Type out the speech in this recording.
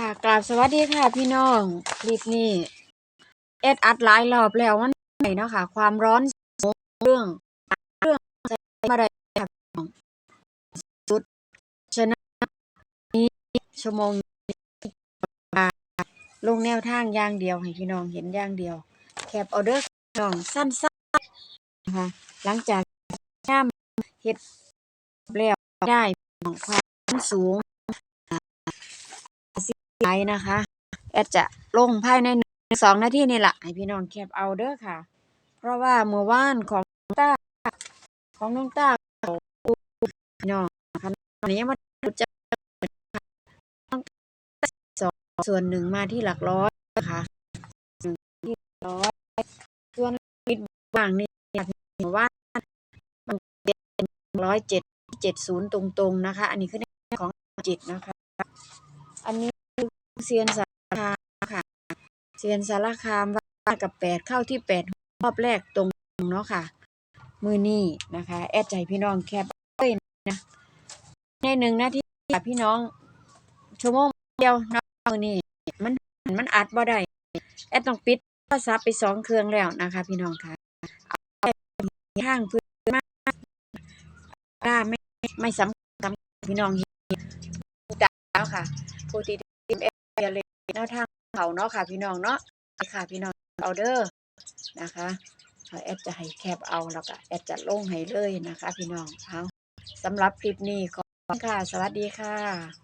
ค่ะกราบสวัสดีค่ะพี่น้องคลิปนี้เอ็ดอัดหลายรอบแล้วมันไหนเนาะค่ะ ความร้อนสูงเรื่องเรื่องใส่มาได้ค่ะสุดฉะนั้นนี้ชั่วโมงลงแนวทางอย่างเดียวให้พี่น้องเห็นอย่างเดียว แคปออเดอร์น้องสั้นๆนะคะหลังจากย่ามเฮ็ดแล้วได้ของความสูง ไลน์นะคะ แอดจะลงภายในสองนาทีนี่แหละให้พี่น้องแคปเอาเด้อค่ะ เพราะว่าเมื่อวานของน้องต้าของน้องต้าพี่น้องนะคะวันนี้มาดูจะสองส่วนหนึ่งมาที่หลักร้อยนะคะหนึ่งที่ร้อยส่วนนิดบางนี่เมื่อวานมันเป็นร้อยเจ็ดเจ็ดศูนย์ตรงๆนะคะ อันนี้คือของจิตนะคะ เซียนสารคามค่ะ เซียนสารคามว่ากับแปดเข้าที่แปดรอบแรกตรงเนาะค่ะ มือนี่นะคะ แอดใจพี่น้องแคบเอ้ยนะในหนึ่งนาทีค่ะพี่น้องชั่วโมงเดียวนะมือนี่มันมันอัดบ่ได้แอดต้องปิดโทรศัพท์ไปสองเครื่องแล้วนะคะ พี่น้องค่ะเอาไปทางพื้นมากได้าไม่ไม่สำคัญพี่น้องเห็นจ้าแล้วค่ะผู้ที่ แนวทางเขาเนาะค่ะพี่น้องเนาะค่ะพี่น้องเอาเด้อนะคะแอดจะให้แคบเอาแล้วก็แอดจะลงให้เลยนะคะ พี่น้องเอาสำหรับคลิปนี้ขอบคุณค่ะ สวัสดีค่ะ